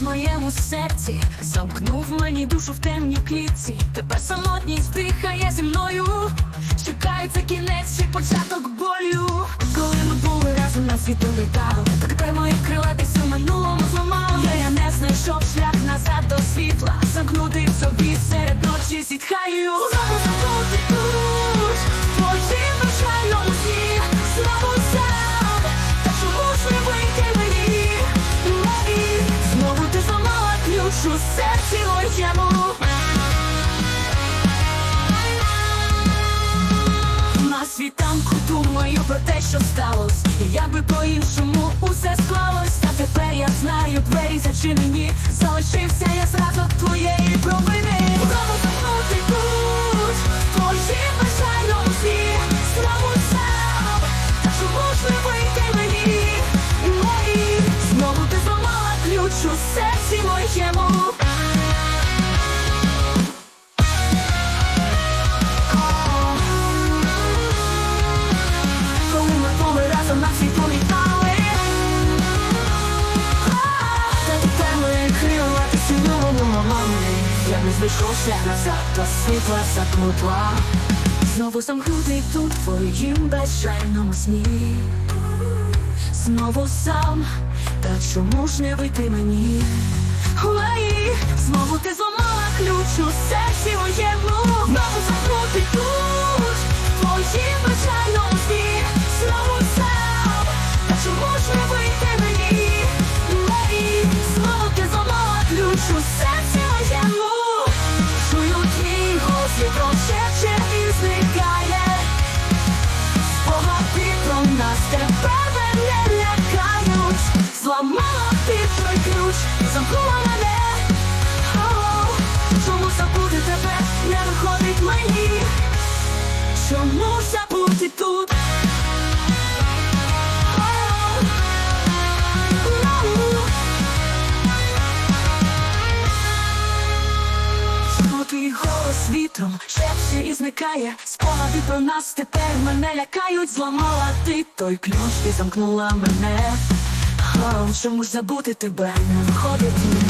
в моєму серці, замкнув мені душу в темній клітці. Тепер самотність дихає зі мною. Чекається кінець чи початок болю. Коли ми були разом на світу літали, так де мої крила десь у минулому зламали Я не знайшов шлях назад до світла. Замкнутий в собі серед ночі зітхаю. На світанку думаю про те, що сталося, як би по-іншому усе склалось на світу літали Та тепер мої крила мамі. Я не знайшов шлях назад, то світла заплутла Знову замкнутий тут твоїм безжальному сні. Знову сам, та чому ж не вийти мені? Ой, знову ти зламала той ключ, замкнула мене. О, Чому забути тебе? Не виходить мені? Чому забути тут? Твій голос вітром шепче і зникає? Спогади про нас тепер мене лякають. Зламала ти той ключ і замкнула мене Чому забути тебе. Не виходить